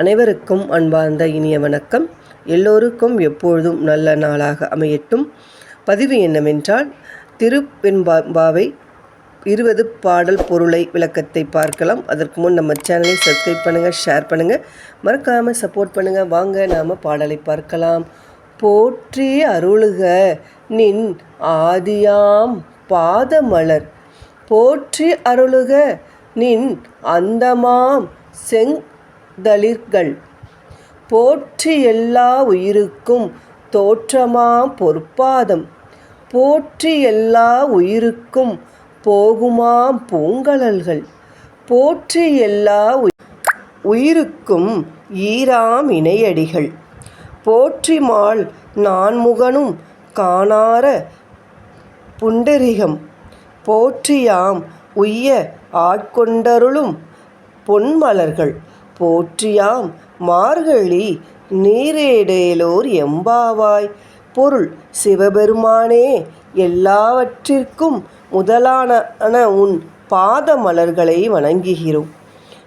அனைவருக்கும் அன்பார்ந்த இனிய வணக்கம். எல்லோருக்கும் எப்பொழுதும் நல்ல நாளாக அமையட்டும். பதிவு என்னவென்றால் திருப்பெண்பாவை இருபது பாடல் பொருளை விளக்கத்தை பார்க்கலாம். அதற்கு முன் நம்ம சேனலை சப்ஸ்கிரைப் பண்ணுங்கள் ஷேர் பண்ணுங்கள் மறக்காமல் சப்போர்ட் பண்ணுங்கள் வாங்க நாம் பாடலை பார்க்கலாம். போற்றி அருளுக நின் ஆதியாம் பாதமலர். போற்றி அருளுக நின் அந்தமாம் செங் தளிர்கள். போற்றி எல்லா உயிருக்கும் தோற்றமாம் பொற்பாதம். போற்றி எல்லா உயிருக்கும் போகுமாம் பூங்கழல்கள். போற்றி எல்லா உயிருக்கும் ஈராம் இணையடிகள். போற்றிமால் நான்முகனும் காணார புண்டரிகம். போற்றியாம் உய்ய ஆட்கொண்டருளும் பொன்மலர்கள். போற்றியாம் மார்கழி நீரேடேலோர் எம்பாவாய். பொருள் சிவபெருமானே எல்லாவற்றிற்கும் முதலான உன் பாத மலர்களை வணங்குகிறோம்.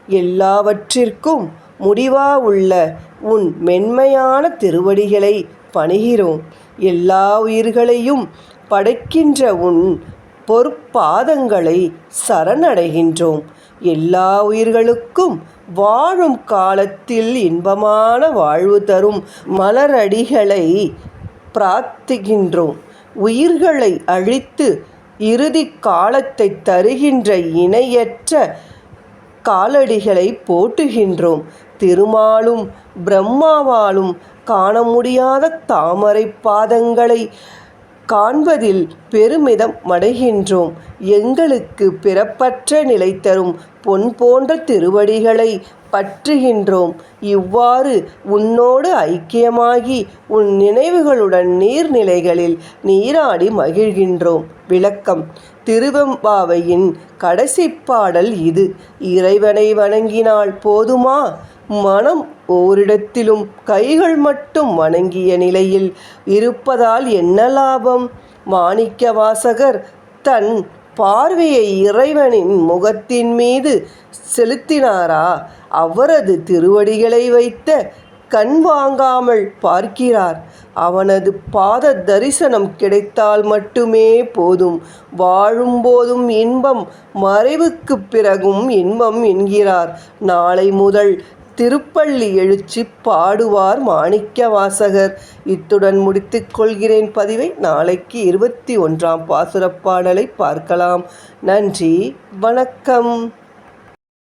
எல்லாவற்றிற்கும் முடிவா உள்ள உன் மென்மையான திருவடிகளை பணிகிறோம். எல்லா உயிர்களையும் படைக்கின்ற உன் பொற்பாதங்களை சரணடைகின்றோம். எல்லா உயிர்களுக்கும் வாழும் காலத்தில் இன்பமான வாழ்வு தரும் மலரடிகளை பிரார்த்திக்கின்றோம். உயிர்களை அழித்து இறுதி காலத்தை தருகின்ற இணையற்ற காலடிகளை போட்டுகின்றோம் திருமாலும் பிரம்மாவாலும் காண முடியாத தாமரை பாதங்களை காண்பதில் பெருமிதம் அடைகின்றோம். எங்களுக்கு பிறப்பற்ற நிலை தரும் பொன் போன்ற திருவடிகளை பற்றுகின்றோம். இவ்வாறு உன்னோடு ஐக்கியமாகி உன் நினைவுகளுடன் நீர்நிலைகளில் நீராடி மகிழ்கின்றோம். விளக்கம். திருவெம்பாவையின் கடைசி பாடல் இது. இறைவனை வணங்கினால் போதுமா? மனம் ஓரிடத்திலும் கைகள் மட்டும் வணங்கிய நிலையில் இருப்பதால் என்ன லாபம்? மாணிக்க வாசகர் தன் பார்வையை இறைவனின் முகத்தின் மீது செலுத்தினாரா? அவரது திருவடிகளை வைத்த கண் வாங்காமல் பார்க்கிறார். அவனது பாத தரிசனம் கிடைத்தால் மட்டுமே போதும். வாழும்போதும் இன்பம் மறைவுக்கு பிறகும் இன்பம் என்கிறார். நாளை முதல் திருப்பள்ளி எழுச்சி பாடுவார் மாணிக்க வாசகர். இத்துடன் முடித்துக் கொள்கிறேன் பதிவை. நாளைக்கு இருபத்தி ஒன்றாம் பாசுரப்பாடலை பார்க்கலாம். நன்றி. வணக்கம்.